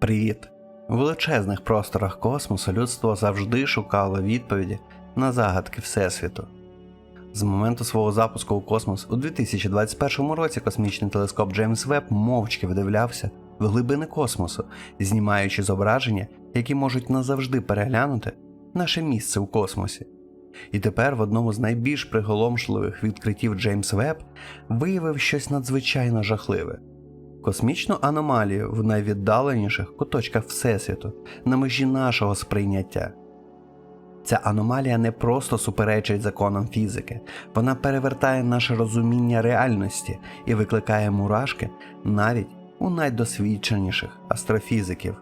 Привіт! У величезних просторах космосу людство завжди шукало відповіді на загадки Всесвіту. З моменту свого запуску у космос у 2021 році космічний телескоп Джеймс Веб мовчки вдивлявся в глибини космосу, знімаючи зображення, які можуть назавжди переглянути наше місце у космосі. І тепер в одному з найбільш приголомшливих відкриттів Джеймс Веб виявив щось надзвичайно жахливе космічну аномалію в найвіддаленіших куточках Всесвіту на межі нашого сприйняття. Ця аномалія не просто суперечить законам фізики, вона перевертає наше розуміння реальності і викликає мурашки навіть у найдосвідченіших астрофізиків.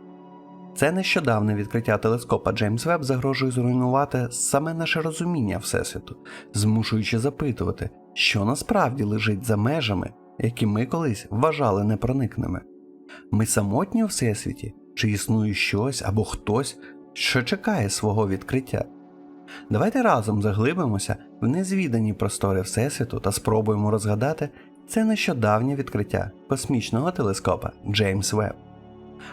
Це нещодавне відкриття телескопа Джеймс Веб загрожує зруйнувати саме наше розуміння Всесвіту, змушуючи запитувати, що насправді лежить за межами, які ми колись вважали непроникними. Ми самотні у Всесвіті, чи існує щось або хтось, що чекає свого відкриття. Давайте разом заглибимося в незвідані простори Всесвіту та спробуємо розгадати це нещодавнє відкриття космічного телескопа Джеймс Веб.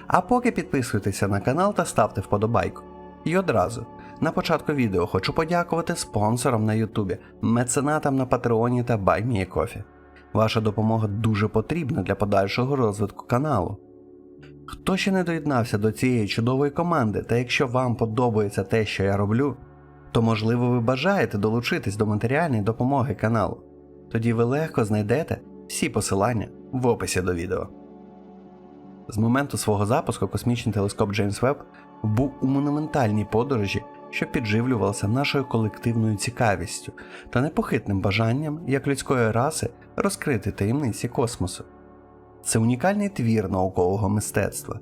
А поки підписуйтеся на канал та ставте вподобайку. І одразу на початку відео хочу подякувати спонсорам на Ютубі, меценатам на Патреоні та BuyMeACoffee. Ваша допомога дуже потрібна для подальшого розвитку каналу. Хто ще не доєднався до цієї чудової команди, та якщо вам подобається те, що я роблю, то можливо ви бажаєте долучитись до матеріальної допомоги каналу. Тоді ви легко знайдете всі посилання в описі до відео. З моменту свого запуску космічний телескоп Джеймс Веб був у монументальній подорожі, що підживлювався нашою колективною цікавістю та непохитним бажанням як людської раси розкрити таємниці космосу. Це унікальний твір наукового мистецтва.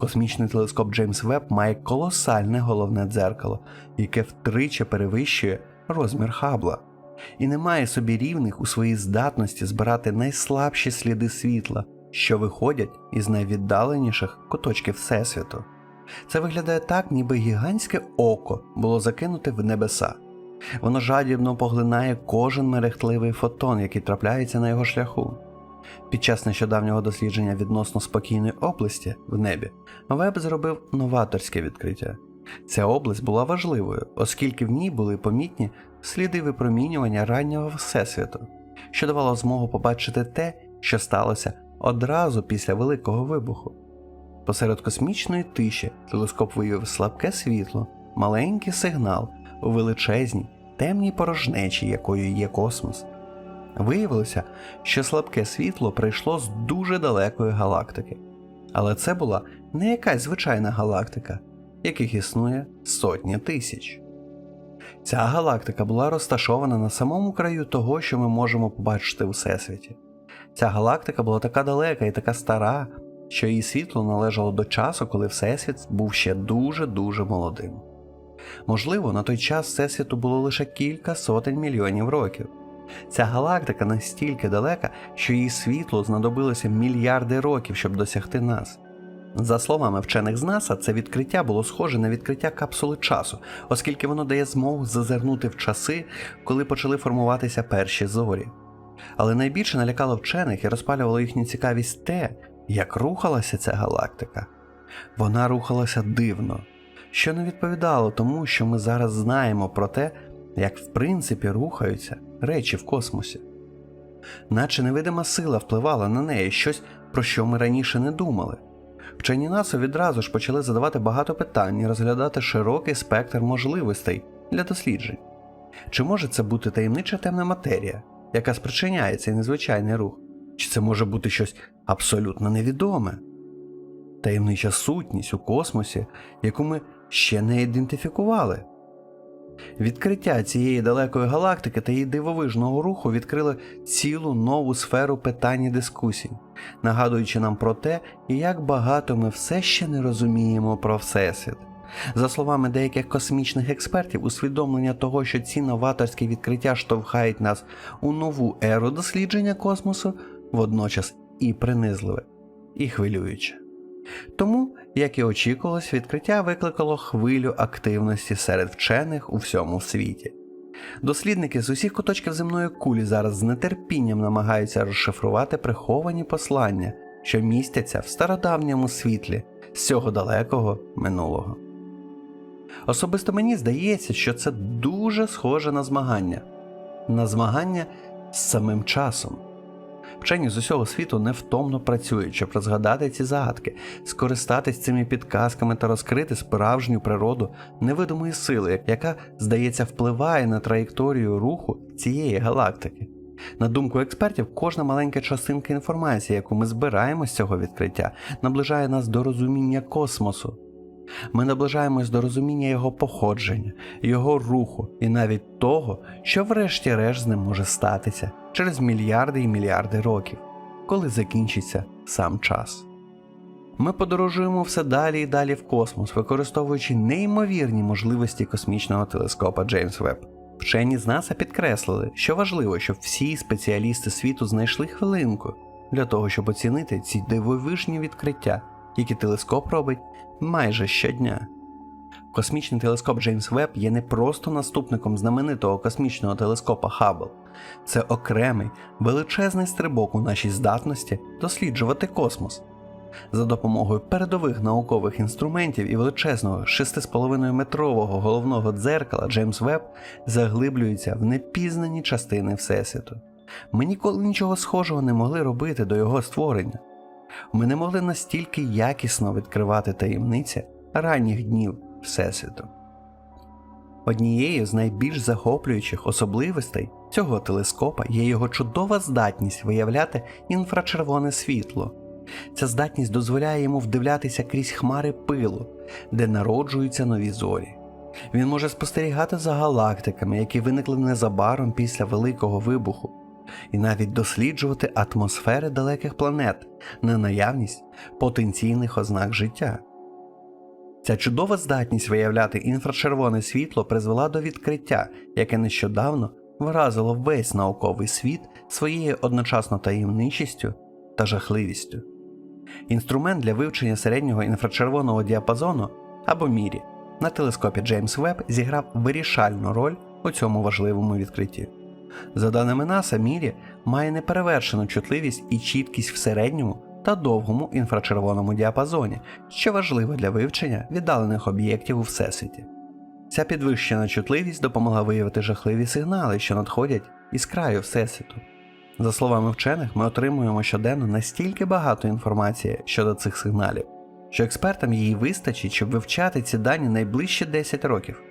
Космічний телескоп Джеймс Веб має колосальне головне дзеркало, яке втричі перевищує розмір Хабла, і не має собі рівних у своїй здатності збирати найслабші сліди світла, що виходять із найвіддаленіших куточків Всесвіту. Це виглядає так, ніби гігантське око було закинуте в небеса. Воно жадібно поглинає кожен мерехтливий фотон, який трапляється на його шляху. Під час нещодавнього дослідження відносно спокійної області в небі Веб зробив новаторське відкриття. Ця область була важливою, оскільки в ній були помітні сліди випромінювання раннього всесвіту, що давало змогу побачити те, що сталося одразу після Великого вибуху. Посеред космічної тиші телескоп виявив слабке світло, маленький сигнал у величезній темній порожнечі, якою є космос. Виявилося, що слабке світло прийшло з дуже далекої галактики. Але це була не якась звичайна галактика, яких існує сотні тисяч. Ця галактика була розташована на самому краю того, що ми можемо побачити у Всесвіті. Ця галактика була така далека і така стара, що її світло належало до часу, коли Всесвіт був ще дуже-дуже молодим. Можливо, на той час Всесвіту було лише кілька сотень мільйонів років. Ця галактика настільки далека, що її світло знадобилося мільярди років, щоб досягти нас. За словами вчених з НАСА, це відкриття було схоже на відкриття капсули часу, оскільки воно дає змогу зазирнути в часи, коли почали формуватися перші зорі. Але найбільше налякало вчених і розпалювало їхню цікавість те, як рухалася ця галактика. Вона рухалася дивно, що не відповідало тому, що ми зараз знаємо про те, як в принципі рухаються речі в космосі. Наче невидима сила впливала на неї щось, про що ми раніше не думали. Вчені НАСА відразу ж почали задавати багато питань і розглядати широкий спектр можливостей для досліджень. Чи може це бути таємнича темна матерія, яка спричиняє цей незвичайний рух? Чи це може бути щось абсолютно невідоме? Таємнича сутність у космосі, яку ми ще не ідентифікували. Відкриття цієї далекої галактики та її дивовижного руху відкрили цілу нову сферу питань і дискусій, нагадуючи нам про те, як багато ми все ще не розуміємо про Всесвіт. За словами деяких космічних експертів, усвідомлення того, що ці новаторські відкриття штовхають нас у нову еру дослідження космосу, водночас і принизливе, і хвилююче. Тому, як і очікувалось, відкриття викликало хвилю активності серед вчених у всьому світі. Дослідники з усіх куточків земної кулі зараз з нетерпінням намагаються розшифрувати приховані послання, що містяться в стародавньому світлі з цього далекого минулого. Особисто мені здається, що це дуже схоже на змагання, на змагання з самим часом. Вчені з усього світу невтомно працюють, щоб розгадати ці загадки, скористатись цими підказками та розкрити справжню природу невидимої сили, яка, здається, впливає на траєкторію руху цієї галактики. На думку експертів, кожна маленька частинка інформації, яку ми збираємо з цього відкриття, наближає нас до розуміння космосу. Ми наближаємось до розуміння його походження, його руху і навіть того, що врешті-решт з ним може статися через мільярди і мільярди років, коли закінчиться сам час. Ми подорожуємо все далі і далі в космос, використовуючи неймовірні можливості космічного телескопа Джеймс Веб. Вчені з НАСА підкреслили, що важливо, щоб всі спеціалісти світу знайшли хвилинку для того, щоб оцінити ці дивовижні відкриття, які телескоп робить майже щодня. Космічний телескоп Джеймс Веб є не просто наступником знаменитого космічного телескопа Хаббл. Це окремий величезний стрибок у нашій здатності досліджувати космос. За допомогою передових наукових інструментів і величезного 6,5 метрового головного дзеркала Джеймс Веб заглиблюється в непізнані частини Всесвіту. Ми ніколи нічого схожого не могли робити до його створення. Ми не могли настільки якісно відкривати таємниці ранніх днів Всесвіту. Однією з найбільш захоплюючих особливостей цього телескопа є його чудова здатність виявляти інфрачервоне світло. Ця здатність дозволяє йому вдивлятися крізь хмари пилу, де народжуються нові зорі. Він може спостерігати за галактиками, які виникли незабаром після Великого вибуху, і навіть досліджувати атмосфери далеких планет на наявність потенційних ознак життя. Ця чудова здатність виявляти інфрачервоне світло призвела до відкриття, яке нещодавно вразило весь науковий світ своєю одночасно таємничістю та жахливістю. Інструмент для вивчення середнього інфрачервоного діапазону або мірі на телескопі Джеймс Веб зіграв вирішальну роль у цьому важливому відкритті. За даними НАСА, мірі має неперевершену чутливість і чіткість в середньому та довгому інфрачервоному діапазоні, що важливо для вивчення віддалених об'єктів у всесвіті. Ця підвищена чутливість допомогла виявити жахливі сигнали, що надходять із краю Всесвіту. За словами вчених, ми отримуємо щоденно настільки багато інформації щодо цих сигналів, що експертам її вистачить, щоб вивчати ці дані найближчі 10 років.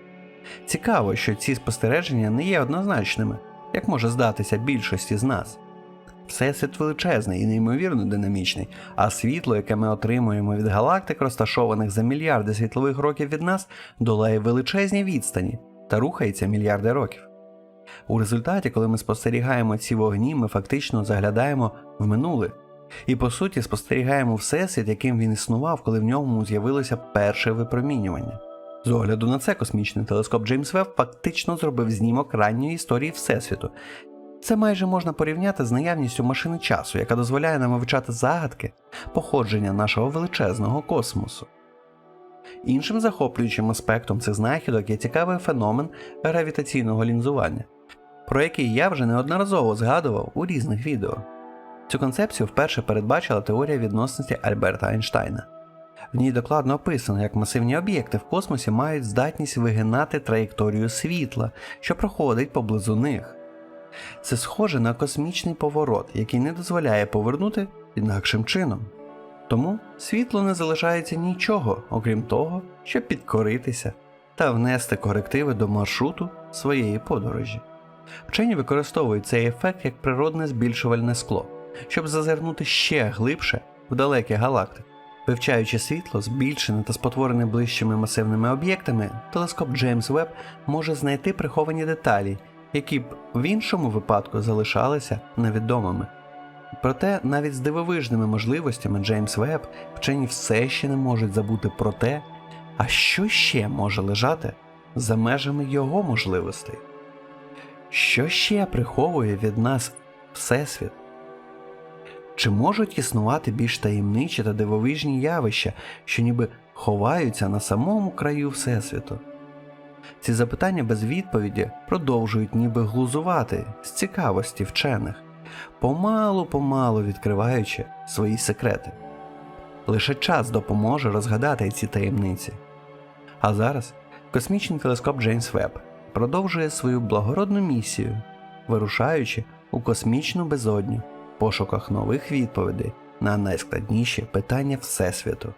Цікаво, що ці спостереження не є однозначними, як може здатися більшості з нас. Всесвіт величезний і неймовірно динамічний, а світло, яке ми отримуємо від галактик, розташованих за мільярди світлових років від нас, долає величезні відстані та рухається мільярди років. У результаті, коли ми спостерігаємо ці вогні, ми фактично заглядаємо в минуле і, по суті, спостерігаємо всесвіт, яким він існував, коли в ньому з'явилося перше випромінювання. З огляду на це космічний телескоп Джеймс Веб фактично зробив знімок ранньої історії Всесвіту. Це майже можна порівняти з наявністю машини часу, яка дозволяє нам вивчати загадки походження нашого величезного космосу. Іншим захоплюючим аспектом цих знахідок є цікавий феномен гравітаційного лінзування, про який я вже неодноразово згадував у різних відео. Цю концепцію вперше передбачила теорія відносності Альберта Айнштайна. В ній докладно описано, як масивні об'єкти в космосі мають здатність вигинати траєкторію світла, що проходить поблизу них. Це схоже на космічний поворот, який не дозволяє повернути інакшим чином. Тому світло не залишається нічого, окрім того, щоб підкоритися та внести корективи до маршруту своєї подорожі. Вчені використовують цей ефект як природне збільшувальне скло, щоб зазирнути ще глибше в далекі галактики. Вивчаючи світло, збільшене та спотворене ближчими масивними об'єктами, телескоп Джеймс Веб може знайти приховані деталі, які б в іншому випадку залишалися невідомими. Проте навіть з дивовижними можливостями Джеймс Веб вчені все ще не можуть забути про те, а що ще може лежати за межами його можливостей. Що ще приховує від нас Всесвіт? Чи можуть існувати більш таємничі та дивовижні явища, що ніби ховаються на самому краю Всесвіту? Ці запитання без відповіді продовжують ніби глузувати з цікавості вчених, помалу помалу відкриваючи свої секрети. Лише час допоможе розгадати ці таємниці. А зараз космічний телескоп Джеймс Веб продовжує свою благородну місію, вирушаючи у космічну безодню пошуках нових відповідей на найскладніші питання Всесвіту.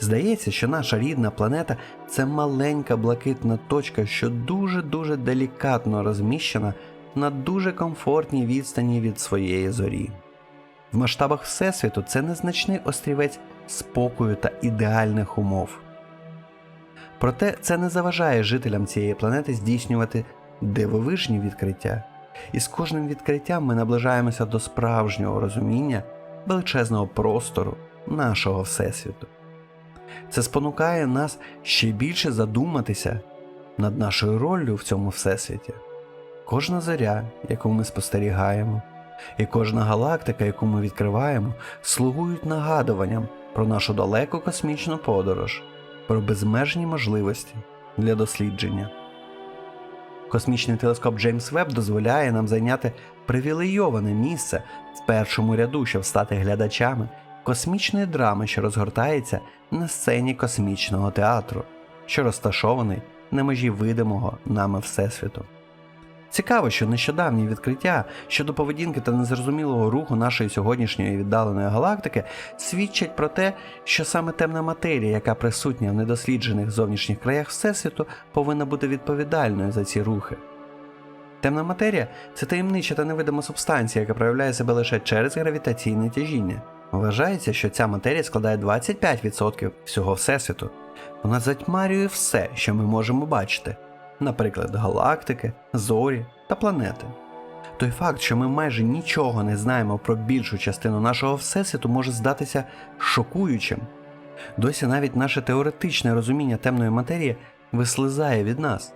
Здається, що наша рідна планета це маленька блакитна точка, що дуже-дуже делікатно розміщена на дуже комфортній відстані від своєї зорі. В масштабах Всесвіту це незначний острівець спокою та ідеальних умов. Проте це не заважає жителям цієї планети здійснювати дивовижні відкриття, і з кожним відкриттям ми наближаємося до справжнього розуміння величезного простору нашого Всесвіту. Це спонукає нас ще більше задуматися над нашою роллю в цьому всесвіті. Кожна зоря, яку ми спостерігаємо, і кожна галактика, яку ми відкриваємо, слугують нагадуванням про нашу далеку космічну подорож, про безмежні можливості для дослідження. Космічний телескоп Джеймс Веб дозволяє нам зайняти привілейоване місце в першому ряду, щоб стати глядачами космічної драми, що розгортається на сцені космічного театру, що розташований на межі видимого нами Всесвіту. Цікаво, що нещодавні відкриття щодо поведінки та незрозумілого руху нашої сьогоднішньої віддаленої галактики свідчать про те, що саме темна матерія, яка присутня в недосліджених зовнішніх краях Всесвіту, повинна бути відповідальною за ці рухи. Темна матерія це таємнича та невидима субстанція, яка проявляє себе лише через гравітаційне тяжіння. Вважається, що ця матерія складає 25% всього Всесвіту. Вона затьмарює все, що ми можемо бачити, наприклад, галактики, зорі та планети. Той факт, що ми майже нічого не знаємо про більшу частину нашого Всесвіту, може здатися шокуючим. Досі навіть наше теоретичне розуміння темної матерії вислизає від нас.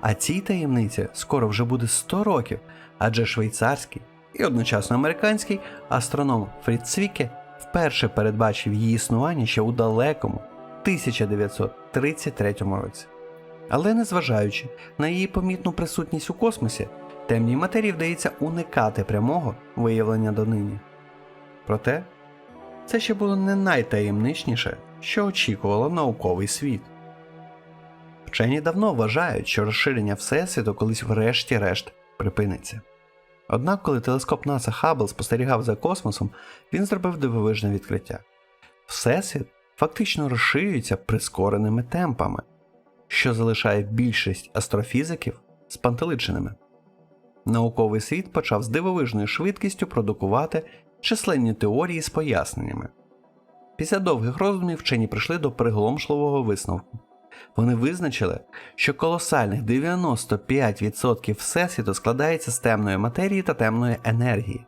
А цій таємниці скоро вже буде 100 років, адже швейцарський і одночасно американський астроном Фрід Цвіке вперше передбачив її існування ще у далекому 1933 році. Але незважаючи на її помітну присутність у космосі, темній матерії вдається уникати прямого виявлення донині. Проте це ще було не найтаємничніше, що очікувало науковий світ. Вчені давно вважають, що розширення Всесвіту колись врешті-решт припиниться. Однак, коли телескоп НАСА Хаббл спостерігав за космосом, він зробив дивовижне відкриття. Всесвіт фактично розширюється прискореними темпами, що залишає більшість астрофізиків спантеличеними. Науковий світ почав з дивовижною швидкістю продукувати численні теорії з поясненнями. Після довгих роздумів вчені прийшли до приголомшливого висновку. Вони визначили, що колосальних 95% Всесвіту складається з темної матерії та темної енергії,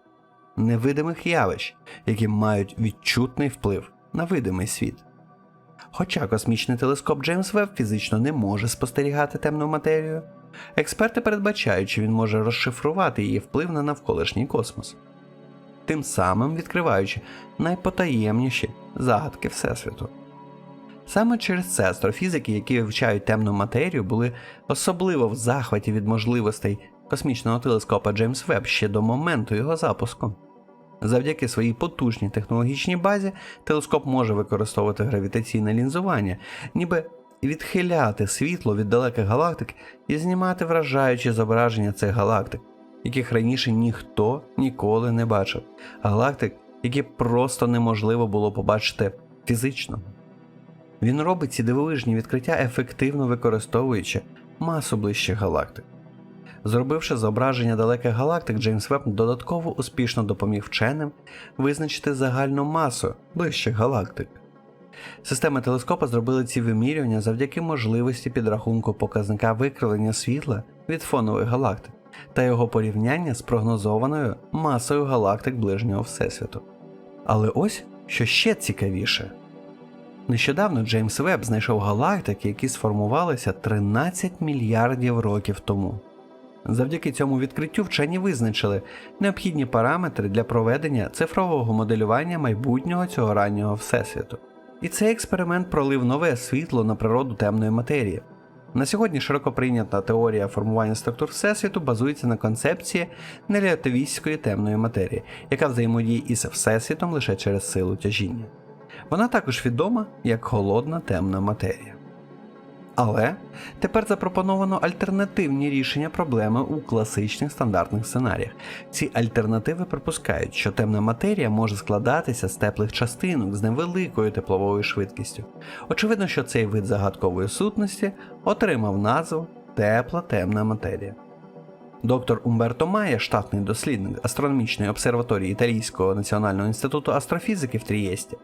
невидимих явищ, які мають відчутний вплив на видимий світ. Хоча космічний телескоп Джеймс Веб фізично не може спостерігати темну матерію, експерти передбачають, що він може розшифрувати її вплив на навколишній космос, тим самим відкриваючи найпотаємніші загадки Всесвіту. Саме через це астрофізики, які вивчають темну матерію, були особливо в захваті від можливостей космічного телескопа Джеймс Веб ще до моменту його запуску. Завдяки своїй потужній технологічній базі, телескоп може використовувати гравітаційне лінзування, ніби відхиляти світло від далеких галактик і знімати вражаючі зображення цих галактик, яких раніше ніхто ніколи не бачив, галактик, які просто неможливо було побачити фізично. Він робить ці дивовижні відкриття ефективно використовуючи масу ближчих галактик. Зробивши зображення далеких галактик, Джеймс Веб додатково успішно допоміг вченим визначити загальну масу ближчих галактик. Системи телескопа зробили ці вимірювання завдяки можливості підрахунку показника викривлення світла від фонових галактик та його порівняння з прогнозованою масою галактик ближнього Всесвіту. Але ось що ще цікавіше. Нещодавно Джеймс Веб знайшов галактики, які сформувалися 13 мільярдів років тому. Завдяки цьому відкриттю вчені визначили необхідні параметри для проведення цифрового моделювання майбутнього цього раннього всесвіту. І цей експеримент пролив нове світло на природу темної матерії. На сьогодні широко прийнята теорія формування структур Всесвіту базується на концепції нерелятивістської темної матерії, яка взаємодіє із Всесвітом лише через силу тяжіння. Вона також відома як холодна темна матерія. Але тепер запропоновано альтернативні рішення проблеми у класичних стандартних сценаріях. Ці альтернативи припускають, що темна матерія може складатися з теплих частинок з невеликою тепловою швидкістю. Очевидно, що цей вид загадкової сутності отримав назву тепла темна матерія. Доктор Умберто Майя, штатний дослідник астрономічної обсерваторії Італійського національного інституту астрофізики в Трієсті,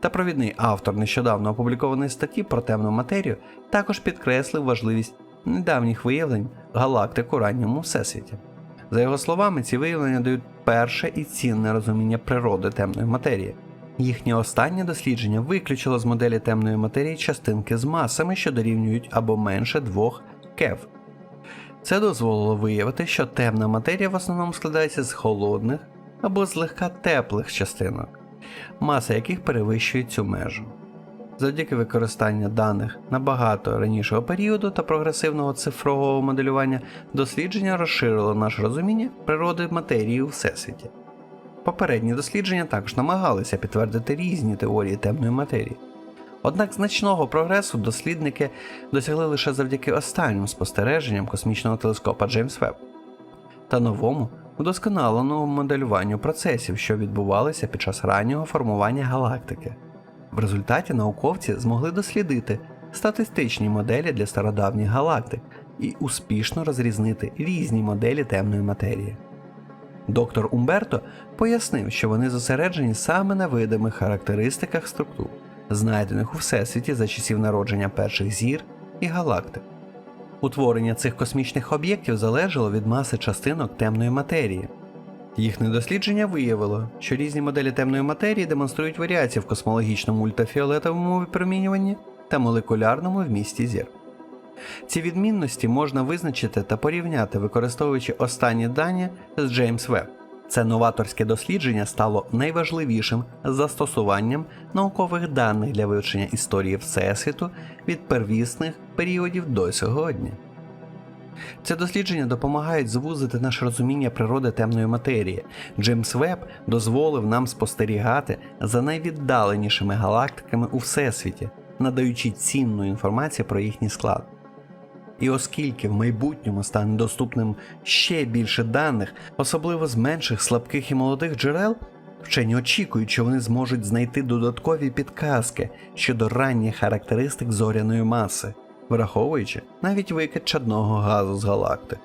та провідний автор нещодавно опублікованої статті про темну матерію, також підкреслив важливість недавніх виявлень галактик у ранньому всесвіті. За його словами, ці виявлення дають перше і цінне розуміння природи темної матерії. Їхнє останнє дослідження виключило з моделі темної матерії частинки з масами, що дорівнюють або менше 2 кев. Це дозволило виявити, що темна матерія в основному складається з холодних або злегка теплих частинок, маса яких перевищує цю межу. Завдяки використанню даних набагато ранішого періоду та прогресивного цифрового моделювання дослідження розширило наше розуміння природи матерії у всесвіті. Попередні дослідження також намагалися підтвердити різні теорії темної матерії. Однак значного прогресу дослідники досягли лише завдяки останнім спостереженням космічного телескопа Джеймс Веб та новому удосконаленому моделюванню процесів, що відбувалися під час раннього формування галактики. В результаті науковці змогли дослідити статистичні моделі для стародавніх галактик і успішно розрізнити різні моделі темної матерії. Доктор Умберто пояснив, що вони зосереджені саме на видимих характеристиках структур, знайдених у всесвіті за часів народження перших зір і галактик. Утворення цих космічних об'єктів залежало від маси частинок темної матерії. Їхнє дослідження виявило, що різні моделі темної матерії демонструють варіації в космологічному ультрафіолетовому випромінюванні та молекулярному вмісті зір. Ці відмінності можна визначити та порівняти, використовуючи останні дані з Джеймс Веб. Це новаторське дослідження стало найважливішим застосуванням наукових даних для вивчення історії Всесвіту від первісних періодів до сьогодні. Це дослідження допомагають звузити наше розуміння природи темної матерії. Джеймс Веб дозволив нам спостерігати за найвіддаленішими галактиками у всесвіті, надаючи цінну інформацію про їхній склад. І оскільки в майбутньому стане доступним ще більше даних, особливо з менших слабких і молодих джерел, вчені очікують, що вони зможуть знайти додаткові підказки щодо ранніх характеристик зоряної маси, враховуючи навіть викид чадного газу з галактик.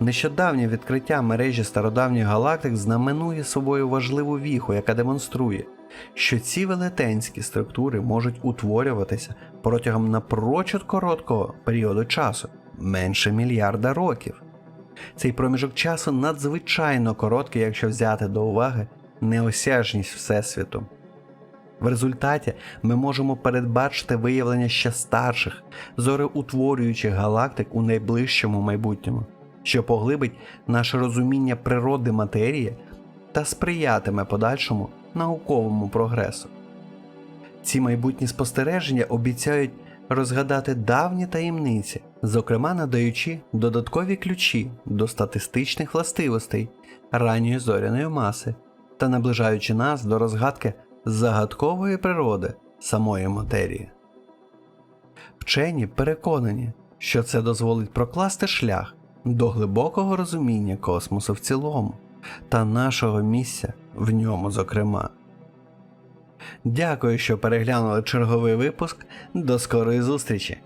Нещодавнє відкриття мережі стародавніх галактик знаменує собою важливу віху, яка демонструє, що ці велетенські структури можуть утворюватися протягом напрочуд короткого періоду часу менше мільярда років. Цей проміжок часу надзвичайно короткий, якщо взяти до уваги неосяжність Всесвіту. В результаті ми можемо передбачити виявлення ще старших, зореутворюючих галактик у найближчому майбутньому, що поглибить наше розуміння природи матерії та сприятиме подальшому науковому прогресу. Ці майбутні спостереження обіцяють розгадати давні таємниці, зокрема надаючи додаткові ключі до статистичних властивостей ранньої зоряної маси та наближаючи нас до розгадки загадкової природи самої матерії. Вчені переконані, що це дозволить прокласти шлях до глибокого розуміння космосу в цілому та нашого місця в ньому, зокрема. Дякую, що переглянули черговий випуск. До скорої зустрічі!